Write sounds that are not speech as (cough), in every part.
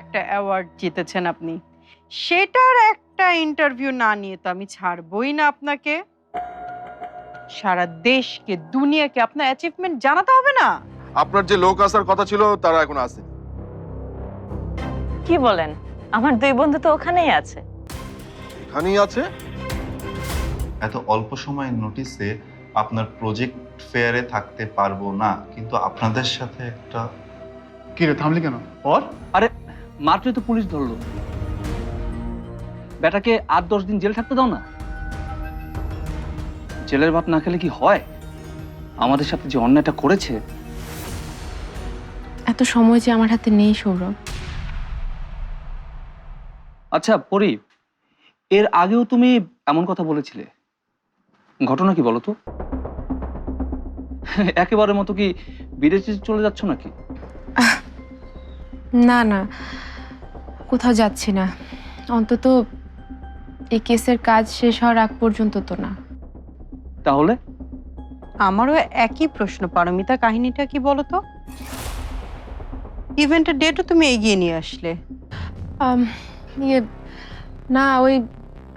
একটা অ্যাওয়ার্ড জিতেছেন আপনি। সেটার একটা ইন্টারভিউ না নিয়ে তো আমি ছাড়বই না আপনাকে। সারা দেশকে দুনিয়াকে আপনার অ্যাচিভমেন্ট জানাতে হবে না। আপনার যে লোক আসার কথা ছিল তারা এখন আসে কি বলেন? আমার দুই বন্ধু তো ওখানেই আছে। এখানেই আছে? এত অল্প সময়ের নোটিসে আপনার প্রজেক্ট ফেয়ারে থাকতে পারব না কিন্তু আপনাদের সাথে একটা কি রে থামলি কেন? পর? আরে মাত্রই তো পুলিশ ধরলো। বেটাকে আট দশ দিন জেল থাকতে দাও না। জেলের ভাত না খেলে কি হয়? আমাদের সাথে যে অন্যায়টা করেছে। এত সময় যে আমার হাতে নেই সৌরভ। আচ্ছা পরি এর আগেও তুমি এমন কথা বলেছিলে। ঘটনা কি বলো তো? একেবারে মতো কি বিদেশে চলে যাচ্ছ নাকি? না না। কোথাও যাচ্ছি না। অন্তত এই কেসের কাজ শেষ হওয়ার আগ পর্যন্ত তো না। তাহলে? আমারও একই প্রশ্ন পারমিতা কাহিনীটা কি বলো তো ইভেন্টের ডেটও তুমি এগিয়ে নিয়ে আসলে। ইয়ে না ওই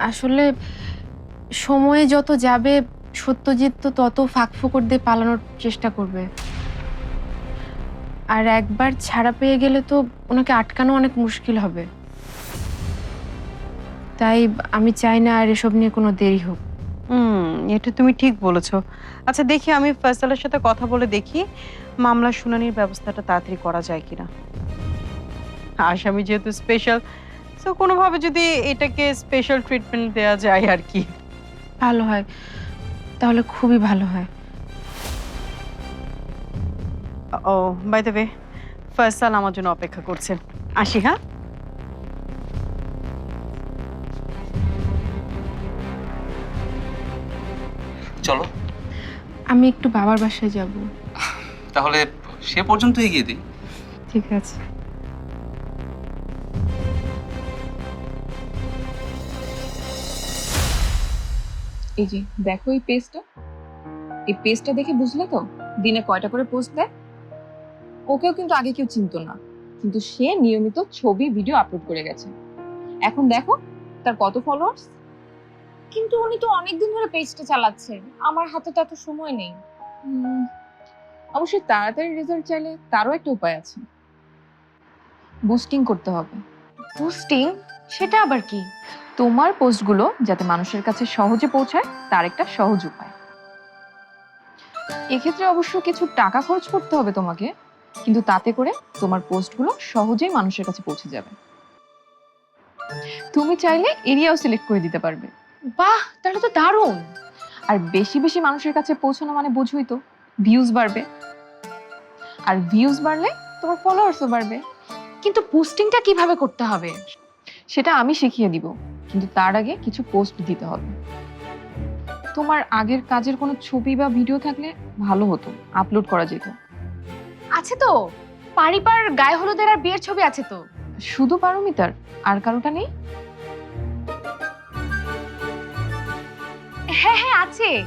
আসলে সময়ে যত যাবে সত্যজিৎ তো তত ফাঁক ফোকর দিয়ে পালানোর চেষ্টা করবে। আর একবার ছাড়া পেয়ে গেলে তো ওনাকে আটকানো অনেক মুশকিল হবে। তাই আমি চাই না আর এসব নিয়ে কোনো দেরি হোক। হুম এটা তুমি ঠিক বলেছ। আচ্ছা দেখি আমি ফয়সালের সাথে কথা বলে দেখি মামলা শুনানির ব্যবস্থাটা তাড়াতাড়ি করা যায় কিনা। আসামি যেহেতু স্পেশাল তো কোনোভাবে যদি এটাকে স্পেশাল ট্রিটমেন্ট দেওয়া যায় আর কি। ভালো হয়। তাহলে খুবই ভালো হয়। ও বাই দ্য ওয়ে ফয়সাল আমার জন্য অপেক্ষা করছেন আসি হ্যাঁ? চলো। আমি একটু বাবার বাসায় যাব। তাহলে সে পর্যন্ত এগিয়ে দিই। ঠিক আছে। এই যে দেখো এই পেজটা এই পেজটা দেখে বুঝলে তো? দিনে কয়টা করে পোস্ট দেয়? ওকেও কিন্তু আগে কেউ চিনতো না। কিন্তু সে নিয়মিত ছবি ভিডিও আপলোড করে গেছে। এখন দেখো তার কত ফলোয়ার্স কিন্তু উনি তো অনেকদিন ধরে পেজটা চালাচ্ছেন। আমার হাতে তো এত সময় নেই। অবশ্যই তাড়াতাড়ি রেজাল্ট চাইলে তারও একটা উপায় আছে। বুস্টিং করতে হবে। বুস্টিং সেটা আবার কি? তোমার পোস্টগুলো যাতে মানুষের কাছে সহজে পৌঁছায় তার একটা সহজ উপায়। এক্ষেত্রে অবশ্য কিছু টাকা খরচ করতে হবে তোমাকে। কিন্তু তাতে করে তোমার পোস্টগুলো সহজেই মানুষের কাছে পৌঁছে যাবে। তুমি চাইলে এরিয়াও সিলেক্ট করে দিতে পারবে। বাহ, তাহলে তো দারুণ! আর বেশি বেশি মানুষের কাছে পৌঁছানো মানে বুঝুই তো ভিউজ বাড়বে। আর ভিউজ বাড়লে তোমার ফলোয়ার্সও বাড়বে। কিন্তু পোস্টিংটা কীভাবে করতে হবে? সেটা আমি শিখিয়ে দিব, কিন্তু তার আগে কিছু পোস্ট দিতে হবে। তোমার আগের কাজের কোনো ছবি বা ভিডিও থাকলে ভালো হতো আপলোড করা যেত। আছে তো। পারিপার গায়ে হলুদের আর বিয়ের ছবি আছে তো। শুধু পারমিতার, আর কারোটা নেই? হ্যাঁ হ্যাঁ আছে।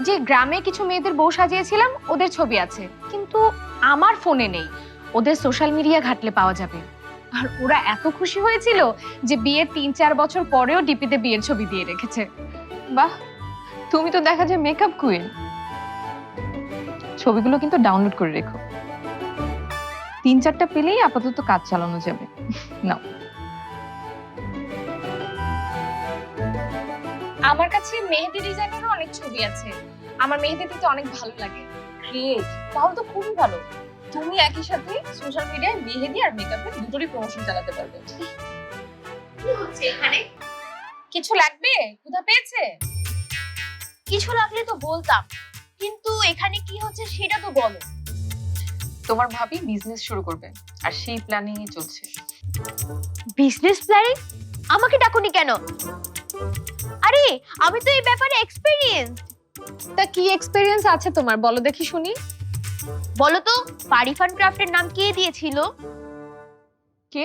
যে গ্রামে কিছু মেয়েদের বউ সাজিয়েছিলাম, ওদের ছবি আছে। কিন্তু আমার ফোনে নেই। ওদের সোশ্যাল মিডিয়া ঘাটলে পাওয়া যাবে। আর ওরা এত খুশি হয়েছিল যে বিয়ের তিন চার বছর পরেও ডিপিতে বিয়ের ছবি দিয়ে রেখেছে। বাহ! তুমি তো দেখা যায় মেকআপ কুইন ছবিগুলো কিন্তু ডাউনলোড করে রেখো। তিন চারটা পেলেই আপাতত কাজ চালানো যাবে। নাও। আমার কাছে মেহেদি ডিজাইনেরও অনেক ছবি আছে। আমার মেহেদি দিতে অনেক ভালো লাগে। তাহলে তো খুবই ভালো। তুমি একই সাথে সোশ্যাল মিডিয়ায় মেহেদি আর মেকআপের দুটোরই প্রমোশন চালাতে পারবে। কিছু লাগবে? ক্ষুধা পেয়েছে? কিছু লাগলে তো বলতাম। কিন্তু এখানে কি হচ্ছে সেটা তো বলো। তোমার ভাবি বিজনেস শুরু করবে। আর সেই প্ল্যানিং চলছে। বিজনেস প্ল্যানিং আমাকে ডাকুনি কেন? আরে আমি তো এই ব্যাপারে এক্সপেরিয়েন্স তা কি এক্সপেরিয়েন্স আছে তোমার? বলো দেখি শুনি। বলো তো পারিফান ক্রাফটের নাম কে দিয়েছিল? কে?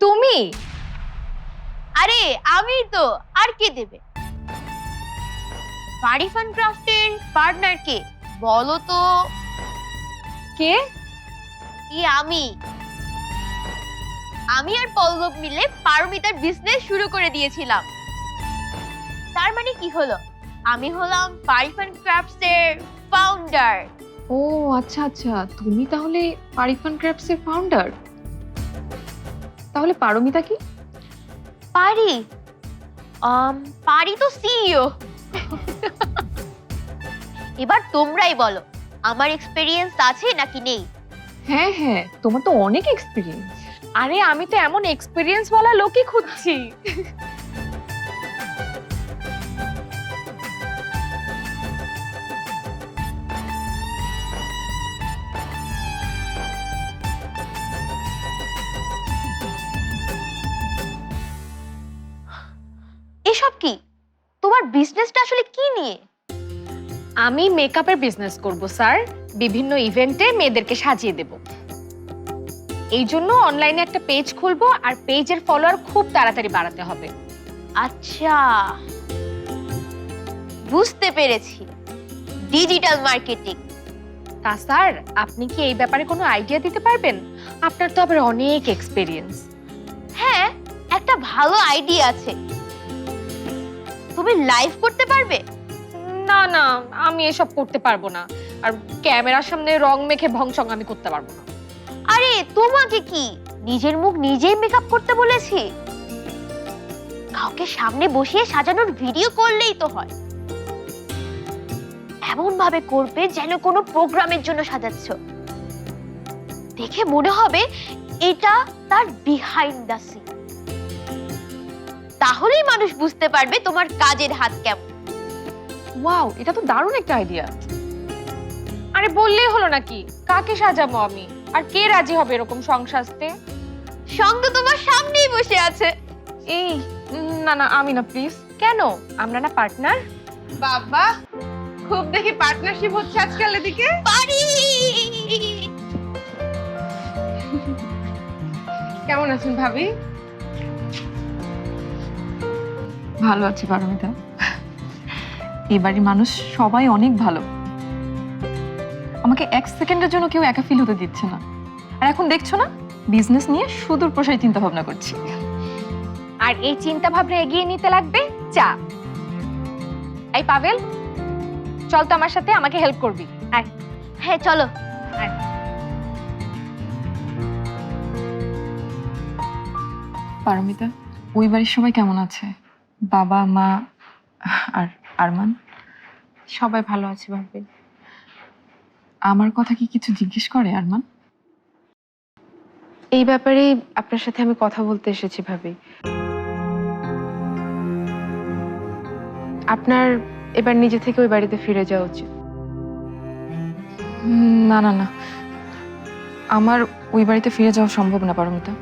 তুমি? আরে আমি তো। আর কে দেবে? পারিফান ক্রাফটের পার্টনার কে? বলো তো কে? ই আমি। আমি আর পল্লব মিলে পারমিতার বিজনেস শুরু করে দিয়েছিলাম। তার মানে কি হলো? আমি হলাম পারিফান ক্রাফটস এর ফাউন্ডার ও আচ্ছা আচ্ছা তুমি তাহলে পারিফান ক্র্যাপস এর ফাউন্ডার তাহলে পারমিতা কি? পারি। আম পারি তো সিইও (laughs) এবার তোমরাই বলো আমার এক্সপেরিয়েন্স আছে নাকি নেই? হ্যাঁ হ্যাঁ তোমার তো অনেক এক্সপিরিয়েন্স আরে আমি তো এমন এক্সপিরিয়েন্স ওয়ালা লোকই খুঁজছি। এসব কি? তোমার বিজনেসটা আসলে কি নিয়ে? আমি মেকআপের বিজনেস করব স্যার। বিভিন্ন ইভেন্টে মেয়েদেরকে সাজিয়ে দেব। এই জন্য অনলাইনে একটা পেজ খুলবো আর পেজের ফলোয়ার খুব তাড়াতাড়ি বাড়াতে হবে। আচ্ছা। বুঝতে পেরেছি। ডিজিটাল মার্কেটিং তা স্যার আপনি কি এই ব্যাপারে কোনো আইডিয়া দিতে পারবেন? আপনার তো আবার অনেক এক্সপিরিয়েন্স হ্যাঁ একটা ভালো আইডিয়া আছে। তুমি লাইভ করতে পারবে? না না, আমি এসব করতে পারব না। আর ক্যামেরার সামনে রং মেখে ভংচং আমি করতে পারব না। আরে, তোমাকে কি? নিজের মুখ নিজেই মেকআপ করতে বলেছি? কাউকে সামনে বসিয়ে সাজানোর ভিডিও করলেই তো হয়। এমন ভাবে করবে যেন কোনো প্রোগ্রামের জন্য সাজাচ্ছ। দেখে মনে হবে এটা তার বিহাইন্ড দ্য সিন তাহলেই মানুষ বুঝতে পারবে তোমার কাজের হাত কেমন। ওয়াও এটা তো দারুণ একটা আইডিয়া আরে বললেই হলো নাকি কাকে সাজাবো আমি? আর কে রাজি হবে এরকম সং সাজতে? সঙ্গ তোমার সামনেই বসে আছে। এই উম, না না আমি না প্লিজ কেন? আমরা না পার্টনার বাবা খুব দেখি পার্টনারশিপ হচ্ছে আজকাল এদিকে। পারি। কেমন আছেন ভাবি? ভালো আছি পারমিতা। এই বাড়ির মানুষ সবাই অনেক ভালো। আমাকে এক সেকেন্ডের জন্য কেউ একা ফিল হতে দিচ্ছে না। আর এখন দেখছ না বিজনেস নিয়ে সুদূর প্রসারী চিন্তা ভাবনা করছি। আর এই চিন্তা ভাবনা এগিয়ে নিতে লাগবে চা। এই পাভেল চল তো আমার সাথে আমাকে হেল্প করবি। আয়। হ্যাঁ চলো। পারমিতা ওই বাড়ির সবাই কেমন আছে? বাবা মা আর আরমান সবাই ভালো আছে ভাবি। আমার কথা কি কিছু জিজ্ঞেস করে আরমান? এই ব্যাপারেই আপনার সাথে আমি কথা বলতে এসেছি ভাবি। আপনার এবার নিজে থেকে ওই বাড়িতে ফিরে যাওয়া উচিত। না না না। আমার ওই বাড়িতে ফিরে যাওয়া সম্ভব না পারমিতা।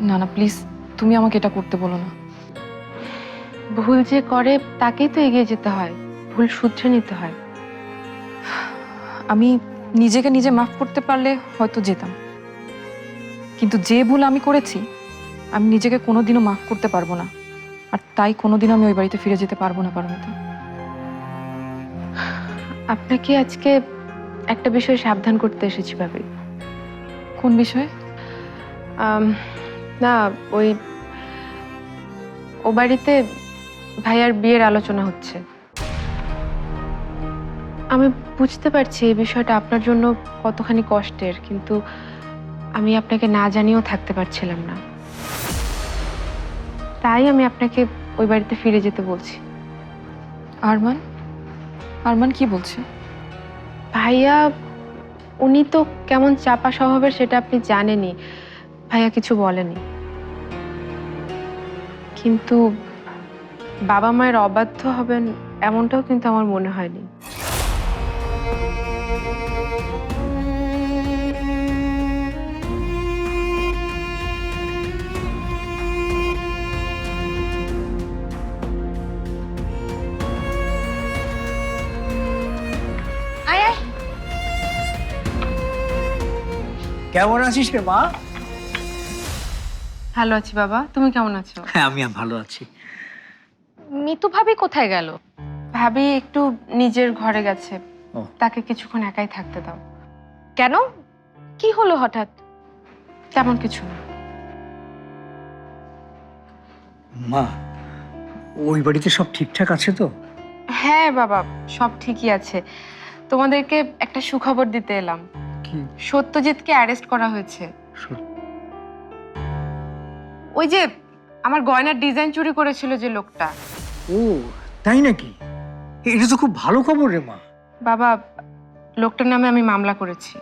না না প্লিজ তুমি আমাকে এটা করতে বলো না। ভুল যে করে তাকেই তো এগিয়ে যেতে হয়। ভুল শুধরে নিতে হয়। আমি নিজেকে নিজে মাফ করতে পারলে হয়তো যেতাম। কিন্তু যে ভুল আমি করেছি আমি নিজেকে কোনোদিনও মাফ করতে পারব না। আর তাই কোনোদিনও আমি ওই বাড়িতে ফিরে যেতে পারব না পারমিতা। আপনাকে আজকে একটা বিষয়ে সাবধান করতে এসেছি ভাবি। কোন বিষয়ে? না ওই ও বাড়িতে ভাইয়ার বিয়ের আলোচনা হচ্ছে। আমি বুঝতে পারছি এই বিষয়টা আপনার জন্য কতখানি কষ্টের কিন্তু আমি আপনাকে না জানিয়েও থাকতে পারছিলাম না। তাই আমি আপনাকে ওই বাড়িতে ফিরে যেতে বলছি। আরমান? আরমান কি বলছে? ভাইয়া উনি তো কেমন চাপা স্বভাবের সেটা আপনি জানেনই। ভাইয়া কিছু বলেনি। কিন্তু বাবা মায়ের অবাধ্য হবেন এমনটাও কিন্তু আমার মনে হয়নি। আয় আয়। কেমন আছিস রে মা? ভালো আছি বাবা তুমি কেমন আছো? হ্যাঁ আমি ভালো আছি। মিতু ভাবি কোথায় গেল? ভাবি একটু নিজের ঘরে গেছে। ও। তাকে কিছুক্ষণ একাই থাকতে দাও। কেন? কি হলো হঠাৎ? তেমন কিছু না। মা ওই বাড়িতে সব ঠিকঠাক আছে তো? হ্যাঁ বাবা সব ঠিকই আছে। তোমাদেরকে একটা সুখবর দিতে এলাম। কি? সত্যজিৎকে অ্যারেস্ট করা হয়েছে। সত্যি? ওই যে আমার গয়নার ডিজাইন চুরি করেছিল যে লোকটা। ও তাই নাকি? এটা তো খুব ভালো খবর রে মা। বাবা লোকটার নামে আমি মামলা করেছি।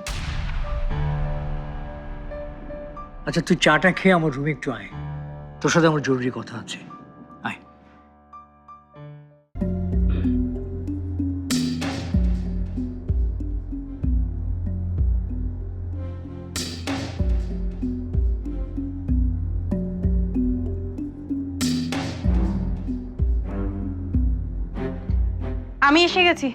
আচ্ছা তুই চাটা খেয়ে আমার রুমে একটু আয়। তোর সাথে আমার জরুরি কথা আছে। আমি এসে গেছি।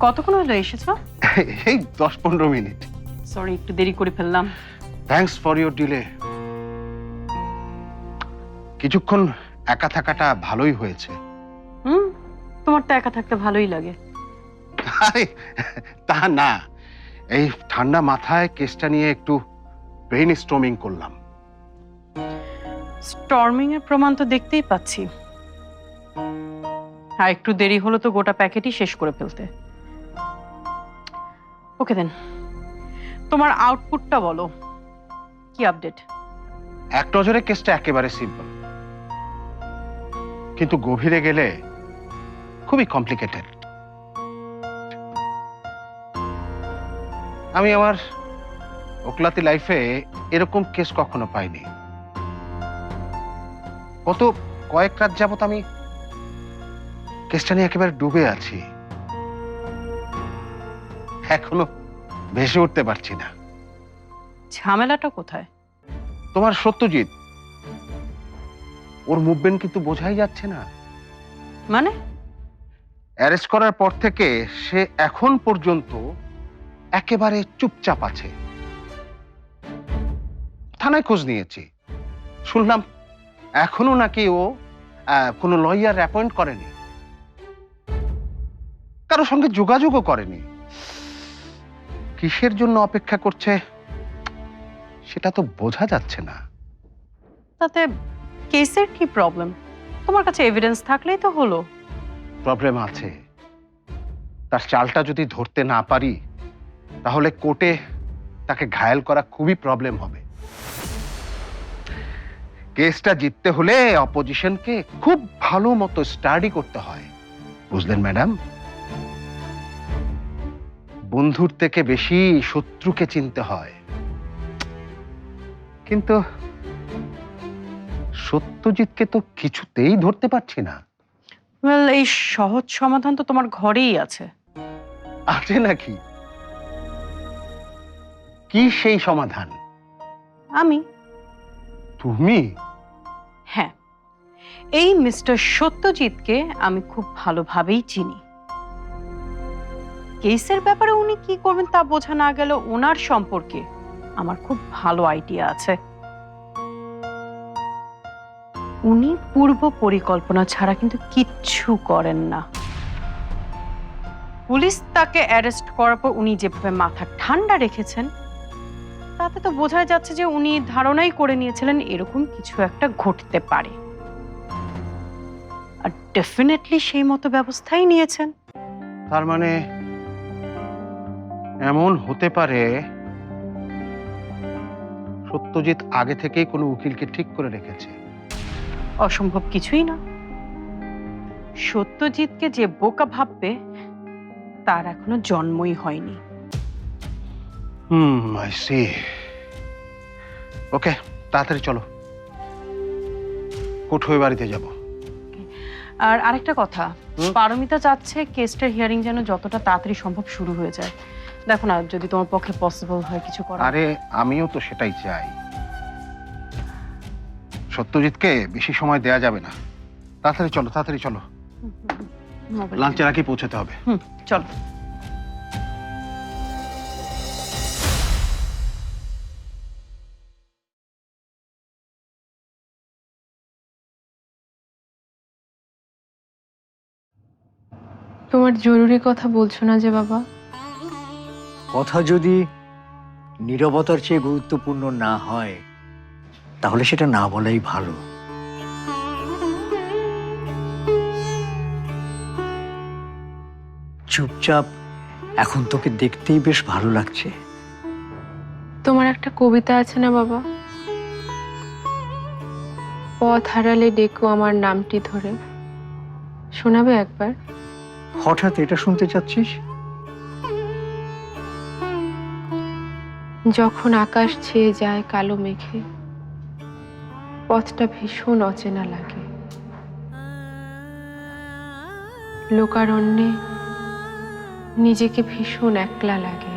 কতক্ষণ হলো এসেছ? (laughs) এই দশ পনেরো মিনিট। সরি একটু দেরি করে ফেললাম। থ্যাঙ্কস ফর ইউর ডিলে কিছুক্ষণ একা থাকাটা ভালোই হয়েছে। হুম? তোমার তো একা থাকতে ভালোই লাগে। আরে, তা না। এই ঠান্ডা মাথায় কেসটা নিয়ে একটু ব্রেন স্ট্রমিং করলাম। স্টর্মিং এর প্রমাণ তো দেখতেই পাচ্ছি। আর একটু দেরি হলো তো গোটা প্যাকেটই শেষ করে ফেলতে। ওকে দেন তোমার আউটপুটটা বলো। কি আপডেট এক নজরে কেসটা একেবারে সিম্পল কিন্তু গভীরে গেলে খুবই কমপ্লিকেটেড আমি আমার ওকলাতি লাইফে এরকম কেস কখনো পাইনি। গত কয়েক রাত যাবত আমি কেসটা নিয়ে একেবারে ডুবে আছি। এখনও ভেসে উঠতে পারছি না। ঝামেলাটা কোথায়? তোমার সত্যজিৎ ওর মুভমেন্ট কিন্তু বোঝাই যাচ্ছে না। মানে? অ্যারেস্ট করার পর থেকে সে এখন পর্যন্ত একেবারে চুপচাপ আছে। থানায় খোঁজ নিয়েছি। শুনলাম এখনও নাকি ও কোনো লয়ার অ্যাপয়েন্ট করেনি। কারও সঙ্গে যোগাযোগও করেনি। কিসের জন্য অপেক্ষা করছে সেটা তো বোঝা যাচ্ছে না। তাতে কেসের কি প্রবলেম তোমার কাছে এভিডেন্স থাকলেই তো হলো। প্রবলেম আছে। তার চালটা যদি ধরতে না পারি তাহলে কোর্টে তাকে ঘায়েল করা খুবই প্রবলেম হবে। কেসটা জিততে হলে অপোজিশনকে খুব ভালো মতো স্টাডি করতে হয়। বুঝলেন ম্যাডাম? বন্ধুর থেকে বেশি শত্রুকে চিনতে হয়। কিন্তু সত্যজিৎকে তো কিছুতেই ধরতে পারছি না। ওয়েল এই সহজ সমাধান তো তোমার ঘরেই আছে। আছে নাকি? কি সেই সমাধান? আমি? তুমি হ্যাঁ এই মিস্টার সত্যজিৎকে আমি খুব ভালোভাবেই চিনি। কেসের ব্যাপারে উনি কি করবেন তা বোঝা না গেল ওনার সম্পর্কে আমার খুব ভালো আইডিয়া আছে। উনি পূর্ব পরিকল্পনা ছাড়া কিন্তু কিচ্ছু করেন না। পুলিশ তাকে অ্যারেস্ট করার পর উনি যেভাবে মাথা ঠান্ডা রেখেছেন তাতে তো বোঝা যাচ্ছে যে উনি ধারণাই করে নিয়েছিলেন এরকম কিছু একটা ঘটতে পারে। আর ডেফিনেটলি সেই মতো ব্যবস্থাই নিয়েছেন। তার মানে এমন হতে পারে সত্যজিৎ আগে থেকেই কোনো উকিলকে ঠিক করে রেখেছে। অসম্ভব কিছুই না। সত্যজিৎকে যে বোকা ভাববে তার এখনও জন্মই হয়নি। হুম আই সি ওকে তাড়াতাড়ি চলো। কোর্ট হয়ে বাড়িতে যাব। আর আরেকটা কথা? পারমিতা চাচ্ছে কেসটার হিয়ারিং যেন যতটা তাড়াতাড়ি সম্ভব শুরু হয়ে যায়। দেখো না যদি তোমার পক্ষে পসিবল হয় কিছু করা আরে আমিও তো সেটাই চাই। সত্যজিৎকে বেশি সময় দেয়া যাবে না। তাড়াতাড়ি চলো তাড়াতাড়ি চলো। লাঞ্চের আগে পৌঁছাতে হবে। হুম চলো। তোমার জরুরি কথা বলছো না যে বাবা? কথা যদি নীরবতার চেয়ে গুরুত্বপূর্ণ না হয় তাহলে সেটা না বলাই ভালো। চুপচাপ এখন তোকে দেখতেই বেশ ভালো লাগছে। তোমার একটা কবিতা আছে না বাবা? পথ হারালে ডেকো আমার নামটি ধরে। শোনাবে একবার? হঠাৎ এটা শুনতে চাচ্ছিস? যখন আকাশ ছেয়ে যায় কালো মেঘে পথটা ভীষণ অচেনা লাগে। লোকারণ্যে নিজেকে ভীষণ একলা লাগে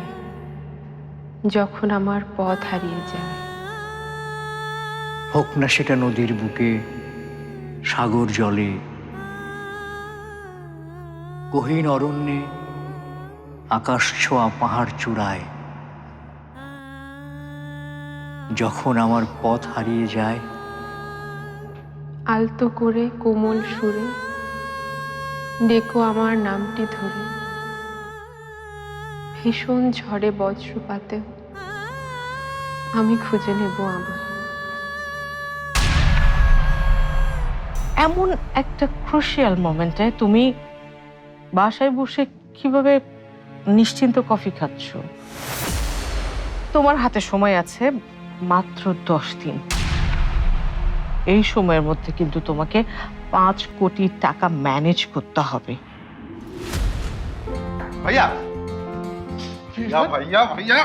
যখন আমার পথ হারিয়ে যায়। হোক না সেটা নদীর বুকে সাগর জলে গহীন অরণ্যে আকাশ ছোঁয়া পাহাড় চূড়ায়। যখন আমার পথ হারিয়ে যায়। আলতো করে কোমল সুরে ডেকো আমার নামটি ধরে। ভীষণ ঝড়ে বজ্রপাতে আমি খুঁজে নেব আমার। এমন একটা ক্রুশিয়াল মোমেন্টে তুমি বাসায় বসে কীভাবে নিশ্চিন্ত কফি খাচ্ছ? তোমার হাতে সময় আছে মাত্র দশ দিন। এই সময়ের মধ্যে কিন্তু তোমাকে পাঁচ কোটি টাকা ম্যানেজ করতে হবে। ভাইয়া! ভাইয়া ভাইয়া ভাইয়া!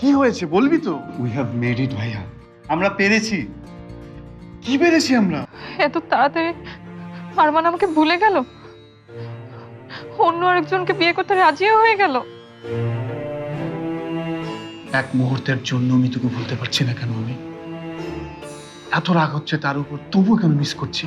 কি হয়েছে বলবি তো? উই হ্যাভ মেড ইট ভাইয়া। আমরা পেরেছি। কি পেরেছি আমরা? এত তাড়াতাড়ি আরমান আমাকে ভুলে গেল? অন্য আরেকজনকে বিয়ে করতে রাজিও হয়ে গেল? এক মুহূর্তের জন্য আমি তোকে ভুলতে পারছি না কেন, আমি? এত রাগ হচ্ছে তার উপর তবু কেন মিস করছি?